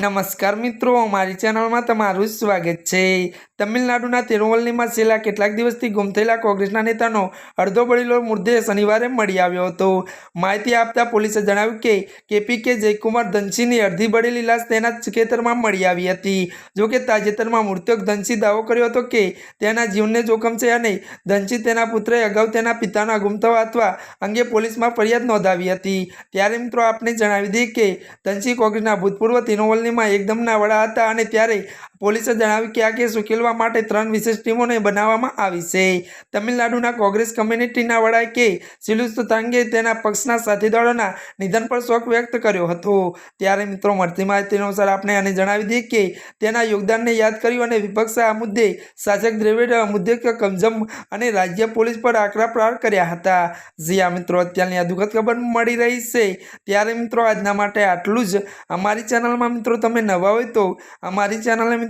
નમસ્કાર મિત્રો, મારી ચેનલમાં તમારું સ્વાગત છે. તમિલનાડુના તિરુવલ્લીમાં છેલ્લા કેટલાક દિવસથી ગુમ થયેલા કોંગ્રેસના નેતાનો અડધો બળેલો મૃતદેહ શનિવારે મળી આવ્યો હતો. માહિતી આપતા પોલીસે જણાવ્યું કે કેપી કે જયકુમાર ધનસિંહની અડધી બળેલી લાશ તેના ખેતરમાં મળી આવી હતી. જોકે તાજેતરમાં મૃતક ધનસિંહ દાવો કર્યો હતો કે, તેના જીવનને જોખમ છે અને ધનસિંહ તેના પુત્રએ અગાઉ તેના પિતાના ગુમ થવા અથવા અંગે પોલીસમાં ફરિયાદ નોંધાવી હતી. ત્યારે મિત્રો, આપને જણાવી દઈએ કે ધનસિંહ કોંગ્રેસના ભૂતપૂર્વ તિરુવલ્લીમાં એકદમના વડા હતા અને ત્યારે પોલીસે જણાવ્યું કે આ કેસ ઉકેલવા માટે ત્રણ વિશેષ ટીમોને બનાવવામાં આવી છે. તમિલનાડુના કોંગ્રેસ કમ્યુનિટીના વડાએ કે સિલુસ્તુ તાંગે તેના પક્ષના સાથીદારોના નિધન પર શોક વ્યક્ત કર્યો હતો. ત્યારે મિત્રો, મળતી માહિતી અનુસાર આપણે આને જણાવી દઈએ કે તેના યોગદાનને યાદ કર્યું અને વિપક્ષે આ મુદ્દે શાસક દ્રવિડ મુદ્દે કમજમ અને રાજ્ય પોલીસ પર આકરા પ્રહાર કર્યા હતા. જી આ મિત્રો, અત્યારની આ દુઃખદ ખબર મળી રહી છે. ત્યારે મિત્રો, આજના માટે આટલું જ. અમારી ચેનલમાં મિત્રો, તમે નવા હોય તો અમારી ચેનલને